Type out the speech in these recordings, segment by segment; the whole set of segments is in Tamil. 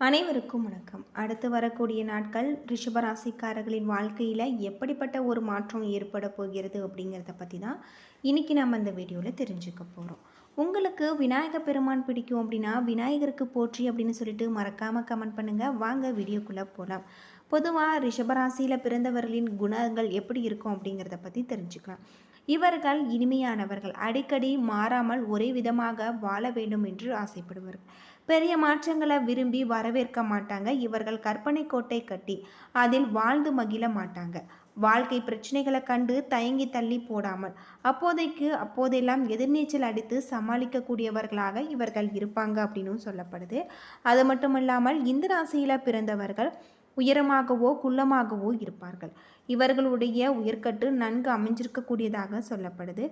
அனைவருக்கும் வணக்கம். அடுத்து வரக்கூடிய நாட்கள் ரிஷபராசிக்காரர்களின் வாழ்க்கையில் எப்படிப்பட்ட ஒரு மாற்றம் ஏற்பட போகிறது அப்படிங்கிறத பற்றி தான் இன்றைக்கி நம்ம இந்த வீடியோவில் தெரிஞ்சுக்க போகிறோம் உங்களுக்கு விநாயகர் பெருமான் பிடிக்கும் அப்படின்னா விநாயகருக்கு போற்றி அப்படின்னு சொல்லிட்டு மறக்காமல் கமெண்ட் பண்ணுங்கள் வாங்க வீடியோக்குள்ளே போகலாம் பொதுவாக ரிஷபராசியில் பிறந்தவர்களின் குணங்கள் எப்படி இருக்கும் அப்படிங்கிறத பற்றி தெரிஞ்சுக்கலாம். இவர்கள் இனிமையானவர்கள். அடிக்கடி மாறாமல் ஒரே விதமாக வாழ வேண்டும் என்று ஆசைப்படுவார்கள் பெரிய மாற்றங்களை விரும்பி வரவேற்க மாட்டாங்க. இவர்கள் கற்பனை கோட்டை கட்டி அதில் வாழ்ந்து மகிழ மாட்டாங்க. வாழ்க்கை பிரச்சனைகளை கண்டு தயங்கி தள்ளி போடாமல் அப்போதைக்கு அப்போதெல்லாம் எதிர்நீச்சல் அடித்து சமாளிக்கக்கூடியவர்களாக இவர்கள் இருப்பாங்க அப்படின்னு சொல்லப்படுது. அது மட்டும் இல்லாமல் இந்த ராசியில் பிறந்தவர்கள் உயரமாகவோ குள்ளமாகவோ இருப்பார்கள். இவர்களுடைய உயர்கட்டு நன்கு அமைஞ்சிருக்கக்கூடியதாக சொல்லப்படுது.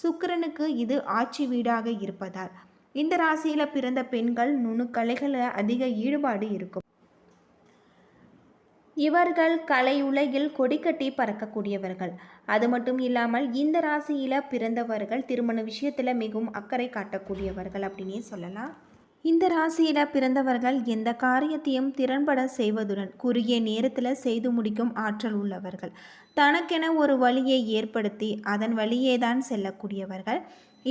சுக்கரனுக்கு இது ஆட்சி வீடாக இருப்பதால் இந்த ராசியில் பிறந்த பெண்கள் நுணுக்கலைகளில் அதிக ஈடுபாடு இருக்கும். இவர்கள் கலை உலகில் கொடிக்கட்டி பறக்கக்கூடியவர்கள். அது மட்டும் இல்லாமல் இந்த ராசியில் பிறந்தவர்கள் திருமண விஷயத்தில் மிகவும் அக்கறை காட்டக்கூடியவர்கள் அப்படின்னே சொல்லலாம். இந்த ராசியில் பிறந்தவர்கள் எந்த காரியத்தையும் திறன்பட செய்வதுடன் குறுகிய நேரத்தில் செய்து முடிக்கும் ஆற்றல் உள்ளவர்கள். தனக்கென ஒரு வழியை ஏற்படுத்தி அதன் வழியே தான் செல்லக்கூடியவர்கள்.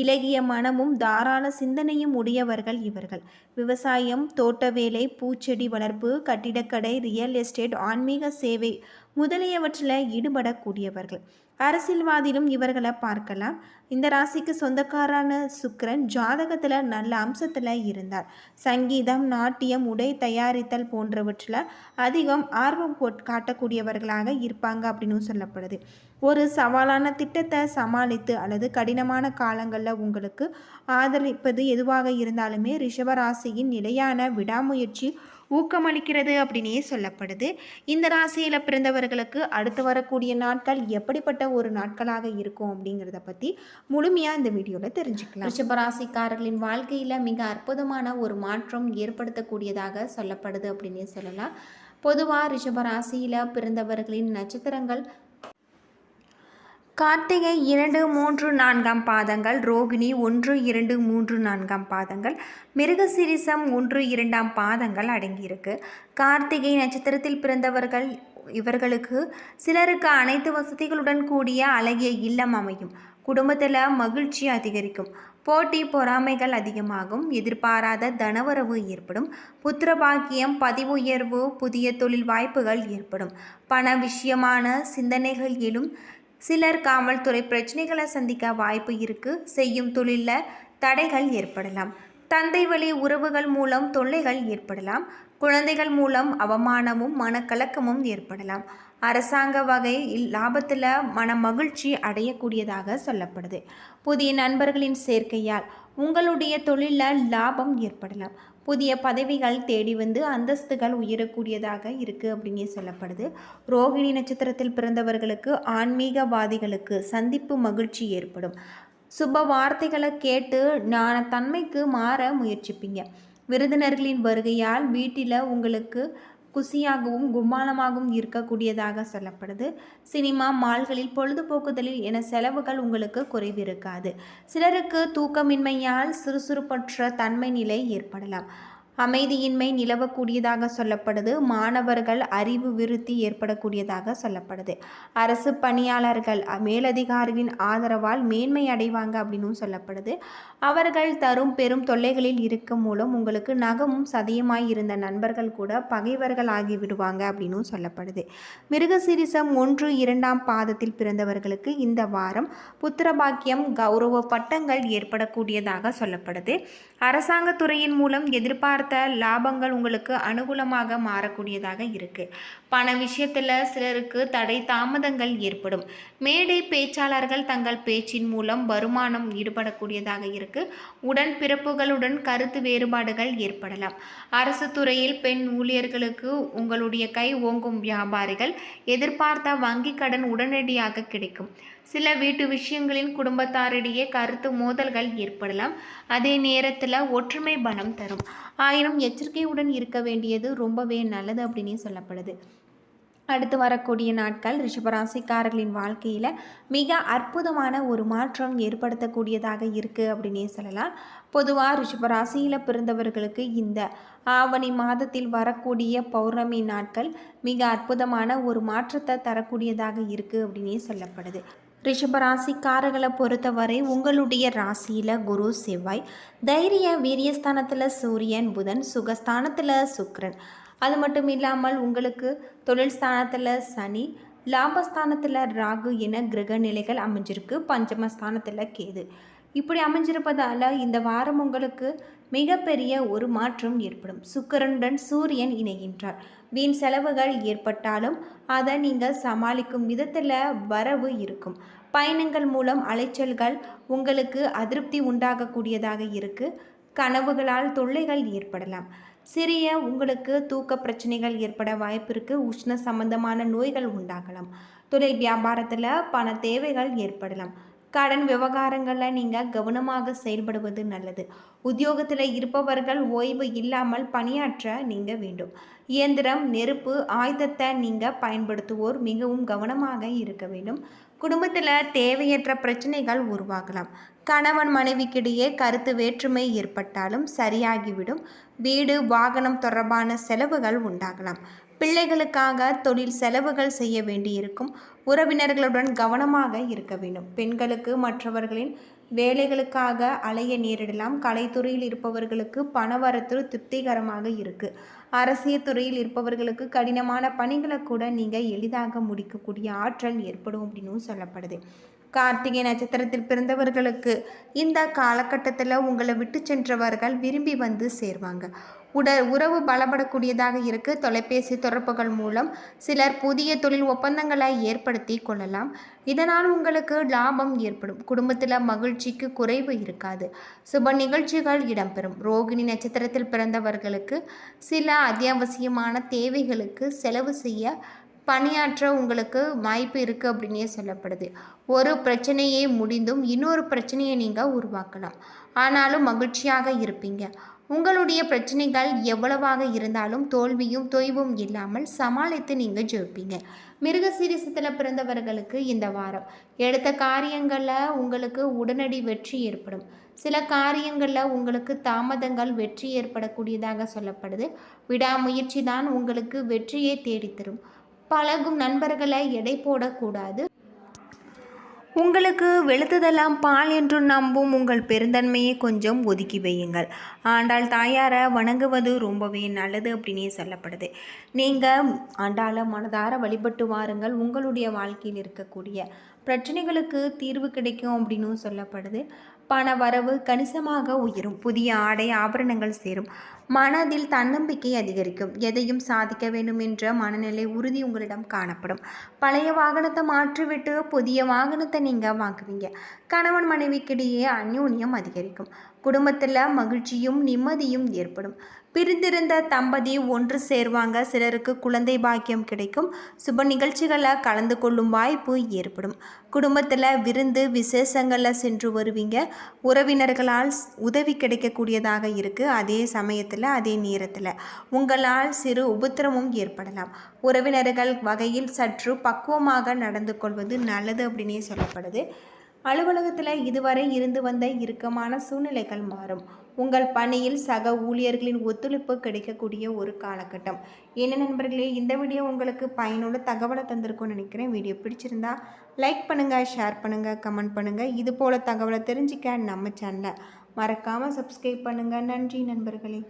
இலகிய மனமும் தாராள சிந்தனையும் உடையவர்கள் இவர்கள். விவசாயம் தோட்ட வேலை பூச்செடி வளர்ப்பு கட்டிடக்கடை ரியல் எஸ்டேட் ஆன்மீக சேவை முதலியவற்றில் ஈடுபடக்கூடியவர்கள். அரசியல்வாதியிலும் இவர்களை பார்க்கலாம். இந்த ராசிக்கு சொந்தக்காரான சுக்கிரன் ஜாதகத்தில் நல்ல அம்சத்தில் இருந்தார். சங்கீதம் நாட்டியம் உடை தயாரித்தல் போன்றவற்றில் அதிகம் ஆர்வம் போட் காட்டக்கூடியவர்களாக இருப்பாங்க அப்படின்னு சொல்லப்படுது. ஒரு சவாலான திட்டத்தை சமாளித்து அல்லது கடினமான காலங்களில் உங்களுக்கு ஆதரிப்பது எதுவாக இருந்தாலுமே ரிஷபராசியின் நிலையான விடாமுயற்சி ஊக்கமளிக்கிறது அப்படின்னே சொல்லப்படுது. இந்த ராசியில் பிறந்தவர்களுக்கு அடுத்து வரக்கூடிய நாட்கள் எப்படிப்பட்ட ஒரு நாட்களாக இருக்கும் அப்படிங்கிறத பற்றி முழுமையாக இந்த வீடியோவில் தெரிஞ்சுக்கலாம். ரிஷபராசிக்காரர்களின் வாழ்க்கையில் மிக அற்புதமான ஒரு மாற்றம் ஏற்படுத்தக்கூடியதாக சொல்லப்படுது அப்படின்னே சொல்லலாம். பொதுவாக ரிஷபராசியில் பிறந்தவர்களின் நட்சத்திரங்கள் கார்த்திகை இரண்டு மூன்று நான்காம் பாதங்கள் ரோகிணி ஒன்று இரண்டு மூன்று நான்காம் பாதங்கள் மிருகசிரிசம் ஒன்று இரண்டாம் பாதங்கள் அடங்கியிருக்கு. கார்த்திகை நட்சத்திரத்தில் பிறந்தவர்கள் இவர்களுக்கு சிலருக்கு அனைத்து வசதிகளுடன் கூடிய அழகிய இல்லம் அமையும். குடும்பத்தில் மகிழ்ச்சி அதிகரிக்கும். போட்டி பொறாமைகள் அதிகமாகும். எதிர்பாராத தனவரவு ஏற்படும். புத்திர பாக்கியம் பதிவு உயர்வு புதிய தொழில் வாய்ப்புகள் ஏற்படும். பண விஷயமான சிந்தனைகள் எழும். சிலர் காவல்துறை பிரச்சனைகளை சந்திக்க வாய்ப்பு இருக்கு செய்யும் தொழிலில் தடைகள் ஏற்படலாம். தந்தை வழி உறவுகள் மூலம் தொல்லைகள் ஏற்படலாம். குழந்தைகள் மூலம் அவமானமும் மனக்கலக்கமும் ஏற்படலாம். அரசாங்க வகையில் லாபத்தில் மன மகிழ்ச்சி அடையக்கூடியதாக சொல்லப்படுது. புதிய நண்பர்களின் சேர்க்கையால் உங்களுடைய தொழிலில் லாபம் ஏற்படலாம். புதிய பதவிகள் தேடி வந்து அந்தஸ்துகள் உயரக்கூடியதாக இருக்குது அப்படின்னு சொல்லப்படுது. ரோகிணி நட்சத்திரத்தில் பிறந்தவர்களுக்கு ஆன்மீகவாதிகளுக்கு சந்திப்பு மகிழ்ச்சி ஏற்படும். சுப வார்த்தைகளை கேட்டு ஞான தன்மைக்கு மாற முயற்சிப்பீங்க. விருந்தினர்களின் வருகையால் வீட்டில் உங்களுக்கு குசியாகவும் கும்மாளமாகவும் இருக்கக்கூடியதாக சொல்லப்படுது. சினிமா மால்களில் பொழுதுபோக்குதலில் என செலவுகள் உங்களுக்கு குறைவிருக்காது. சிலருக்கு தூக்கமின்மையால் சுறுசுறுப்பற்ற தன்மை நிலை ஏற்படலாம். அமைதியின்மை நிலவக்கூடியதாக சொல்லப்படுது. மாணவர்கள் அறிவு விருத்தி ஏற்படக்கூடியதாக சொல்லப்படுது. அரசு பணியாளர்கள் மேலதிகாரியின் ஆதரவால் மேன்மை அடைவாங்க அப்படின்னு சொல்லப்படுது. அவர்கள் தரும் பெரும் தொல்லைகளில் இருக்கும் மூலம் உங்களுக்கு நகமும் சதியமாய் இருந்த நண்பர்கள் கூட பகைவர்கள் ஆகிவிடுவாங்க அப்படின்னு சொல்லப்படுது. மிருகசிரிசம் ஒன்று இரண்டாம் பாதத்தில் பிறந்தவர்களுக்கு இந்த வாரம் புத்திரபாக்கியம் கௌரவ பட்டங்கள் ஏற்படக்கூடியதாக சொல்லப்படுது. அரசாங்கத்துறையின் மூலம் எதிர்பார்த்த லாபங்கள் உங்களுக்கு அனுகூலமாக மாறக்கூடியதாக இருக்குது பண விஷயத்தில் சிலருக்கு தடை தாமதங்கள் ஏற்படும். மேடை பேச்சாளர்கள் தங்கள் பேச்சின் மூலம் வருமானம் ஈடுபடக்கூடியதாக இருக்கு. உடன் பிறப்புகளுடன் கருத்து வேறுபாடுகள் ஏற்படலாம். அரசு துறையில் பெண் ஊழியர்களுக்கு உங்களுடைய கை ஓங்கும் வியாபாரிகள் எதிர்பார்த்த வங்கி கடன் உடனடியாக கிடைக்கும். சில வீட்டு விஷயங்களின் குடும்பத்தாரிடையே கருத்து மோதல்கள் ஏற்படலாம். அதே நேரத்தில் ஒற்றுமை பலம் தரும். ஆயினும் எச்சரிக்கையுடன் இருக்க வேண்டியது ரொம்பவே நல்லது அப்படின்னு சொல்லப்படுது. அடுத்து வரக்கூடிய நாட்கள் ரிஷபராசிக்காரர்களின் வாழ்க்கையில் மிக அற்புதமான ஒரு மாற்றம் ஏற்படுத்தக்கூடியதாக இருக்குது அப்படின்னே சொல்லலாம். பொதுவாக ரிஷபராசியில் பிறந்தவர்களுக்கு இந்த ஆவணி மாதத்தில் வரக்கூடிய பௌர்ணமி நாட்கள் மிக அற்புதமான ஒரு மாற்றத்தை தரக்கூடியதாக இருக்குது அப்படின்னே சொல்லப்படுது. ரிஷபராசிக்காரர்களை பொறுத்தவரை உங்களுடைய ராசியில் குரு செவ்வாய் தைரிய வீரியஸ்தானத்தில் சூரியன் புதன் சுகஸ்தானத்தில் சுக்ரன் அது மட்டும் இல்லாமல் உங்களுக்கு தொழில் ஸ்தானத்தில் சனி லாபஸ்தானத்தில் ராகு என கிரக நிலைகள் அமைஞ்சிருக்கு. பஞ்சமஸ்தானத்தில் கேது. இப்படி அமைஞ்சிருப்பதால் இந்த வாரம் உங்களுக்கு மிகப்பெரிய ஒரு மாற்றம் ஏற்படும். சுக்கரனுடன் சூரியன் இணைகின்றார். வீண் செலவுகள் ஏற்பட்டாலும் அதை நீங்கள் சமாளிக்கும் விதத்தில் வரவு இருக்கும். பயணங்கள் மூலம் அலைச்சல்கள் உங்களுக்கு அதிருப்தி உண்டாகக்கூடியதாக இருக்குது கனவுகளால் தொல்லைகள் ஏற்படலாம். சிறிய உங்களுக்கு தூக்க பிரச்சனைகள் ஏற்பட வாய்ப்பிற்கு உஷ்ண சம்பந்தமான நோய்கள் உண்டாகலாம். தொழில் வியாபாரத்தில் பண தேவைகள் ஏற்படலாம். கடன் விவகாரங்களில் நீங்கள் கவனமாக செயல்படுவது நல்லது. உத்தியோகத்தில் இருப்பவர்கள் ஓய்வு இல்லாமல் பணியாற்ற நீங்கள் வேண்டும். இயந்திரம் நெருப்பு ஆயுதத்தை நீங்கள் பயன்படுத்துவோர் மிகவும் கவனமாக இருக்க வேண்டும். குடும்பத்தில் தேவையற்ற பிரச்சனைகள் உருவாகலாம். கணவன் மனைவிக்கிடையே கருத்து வேற்றுமை ஏற்பட்டாலும் சரியாகிவிடும். வீடு வாகனம் தொடர்பான செலவுகள் உண்டாகலாம். பிள்ளைகளுக்காக தொழில் செலவுகள் செய்ய வேண்டியிருக்கும். உறவினர்களுடன் கவனமாக இருக்க வேண்டும். பெண்களுக்கு மற்றவர்களின் வேலைகளுக்காக அலைய நேரிடலாம். கலைத்துறையில் இருப்பவர்களுக்கு பணவரத்து திருப்திகரமாக இருக்குது அரசியல் துறையில் இருப்பவர்களுக்கு கடினமான பணிகளை கூட நீங்கள் எளிதாக முடிக்கக்கூடிய ஆற்றல் ஏற்படும் அப்படின்னும் சொல்லப்படுது. கார்த்திகை நட்சத்திரத்தில் பிறந்தவர்களுக்கு இந்த காலகட்டத்தில் உங்களை விட்டு சென்றவர்கள் விரும்பி வந்து சேர்வாங்க. உட உறவு பலப்படக்கூடியதாக இருக்குது தொலைபேசி தொடர்புகள் மூலம் சிலர் புதிய தொழில் ஒப்பந்தங்களை ஏற்படுத்தி கொள்ளலாம். இதனால் உங்களுக்கு லாபம் ஏற்படும். குடும்பத்தில் மகிழ்ச்சிக்கு குறைவு இருக்காது. சுப நிகழ்ச்சிகள் இடம்பெறும். ரோகிணி நட்சத்திரத்தில் பிறந்தவர்களுக்கு சில அத்தியாவசியமான தேவைகளுக்கு செலவு செய்ய பணியாற்ற உங்களுக்கு வாய்ப்பு இருக்குது அப்படின்னே சொல்லப்படுது. ஒரு பிரச்சனையே முடிந்தும் இன்னொரு பிரச்சனையை நீங்கள் உருவாக்கலாம். ஆனாலும் மகிழ்ச்சியாக இருப்பீங்க. உங்களுடைய பிரச்சனைகள் எவ்வளவாக இருந்தாலும் தோல்வியும் தொய்வும் இல்லாமல் சமாளித்து நீங்கள் ஜெயிப்பீங்க. மிருகசீரிசத்தில் பிறந்தவர்களுக்கு இந்த வாரம். எடுத்த காரியங்களில் உங்களுக்கு உடனடி வெற்றி ஏற்படும். சில காரியங்களில் உங்களுக்கு தாமதங்கள் வெற்றி ஏற்படக்கூடியதாக சொல்லப்படுது. விடாமுயற்சி தான் உங்களுக்கு வெற்றியை தேடித்தரும். பழகும் நண்பர்களை எடை போடக்கூடாது. உங்களுக்கு வெளுத்ததெல்லாம் பால் என்று நம்பும் உங்கள் பெருந்தன்மையை கொஞ்சம் ஒதுக்கி வையுங்கள். ஆண்டாள் தாயாரை வணங்குவது ரொம்பவே நல்லது அப்படின்னே சொல்லப்படுது. நீங்கள் ஆண்டாளை மனதார வழிபட்டு வாருங்கள். உங்களுடைய வாழ்க்கையில் இருக்கக்கூடிய பிரச்சனைகளுக்கு தீர்வு கிடைக்கும் அப்படின்னும் சொல்லப்படுது. பண வரவு கணிசமாக உயரும். புதிய ஆடை ஆபரணங்கள் சேரும். மனதில் தன்னம்பிக்கை அதிகரிக்கும். எதையும் சாதிக்க வேண்டும் என்ற மனநிலை உறுதி உங்களிடம் காணப்படும். பழைய வாகனத்தை மாற்றிவிட்டு புதிய வாகனத்தை நீங்கள் வாங்குவீங்க. கணவன் மனைவிக்கிடையே அந்யோன்யம் அதிகரிக்கும். குடும்பத்தில் மகிழ்ச்சியும் நிம்மதியும் ஏற்படும். பிரிந்திருந்த தம்பதி ஒன்று சேர்வாங்க. சிலருக்கு குழந்தை பாக்கியம் கிடைக்கும். சுப நிகழ்ச்சிகளில் கலந்து கொள்ளும் வாய்ப்பு ஏற்படும். குடும்பத்தில் விருந்து விசேஷங்களில் சென்று வருவீங்க. உறவினர்களால் உதவி கிடைக்கக்கூடியதாக இருக்குது அதே சமயத்தில் அதே நேரத்தில் உங்களால் சிறு உபத்திரமும் ஏற்படலாம். உறவினர்கள் வகையில் சற்று பக்குவமாக நடந்து கொள்வது நல்லது அப்படின்னே சொல்லப்படுது. அலுவலகத்தில் இதுவரை இருந்து வந்த இறுக்கமான சூழ்நிலைகள் மாறும். உங்கள் பணியில் சக ஊழியர்களின் ஒத்துழைப்பு கிடைக்கக்கூடிய ஒரு காலகட்டம். என்ன நண்பர்களே இந்த வீடியோ உங்களுக்கு பயனுள்ள தகவலை தந்திருக்கும்னு நினைக்கிறேன். வீடியோ பிடிச்சிருந்தா லைக் பண்ணுங்கள் ஷேர் பண்ணுங்கள் கமெண்ட் பண்ணுங்கள் இது போல் தகவலை தெரிஞ்சிக்க நம்ம சேனலை மறக்காமல் சப்ஸ்கிரைப் பண்ணுங்கள் நன்றி நண்பர்களே.